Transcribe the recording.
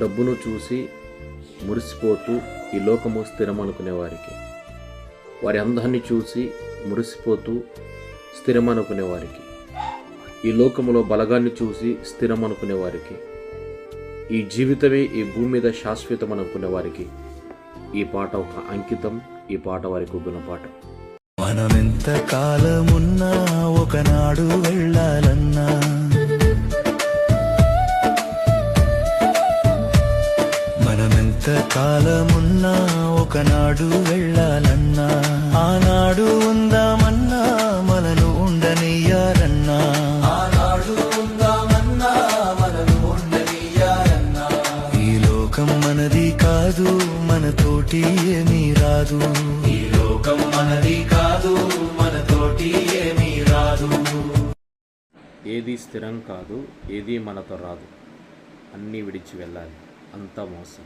డబ్బును చూసి మురిసిపోతూ ఈ లోకము స్థిరమనుకునేవారికి. వారి అందాన్ని చూసి మురిసిపోతూ స్థిరమనుకునేవారికి. ఈ లోకములో బలగాన్ని చూసి స్థిరమనుకునేవారికి. ఈ జీవితమే ఈ భూమి మీద శాశ్వతం అనుకునే వారికి ఈ పాట ఒక అంకితం ఈ పాట వారికి ఒక గుణపాఠం. మనమెంత కాలమున్నా ఒకనాడు వెళ్ళాలి. మనమెంత కాలమున్నా ఒకనాడు వెళ్ళాలన్నా ఆనాడు ఉందామన్నా మనను ఉండనియ్యారన్నా. ఆనాడు ఉందామన్నా మనను ఉండనియ్యారన్నా. ఈ లోకం మనది కాదు మనతోటి ఏమీ రాదు. ఈ లోకం మనది కాదు మనతోటి ఏమీ రాదు. ఏది స్థిరం కాదు ఏది మనతో రాదు. అన్నీ విడిచి వెళ్ళాలి. అంతా మోసం.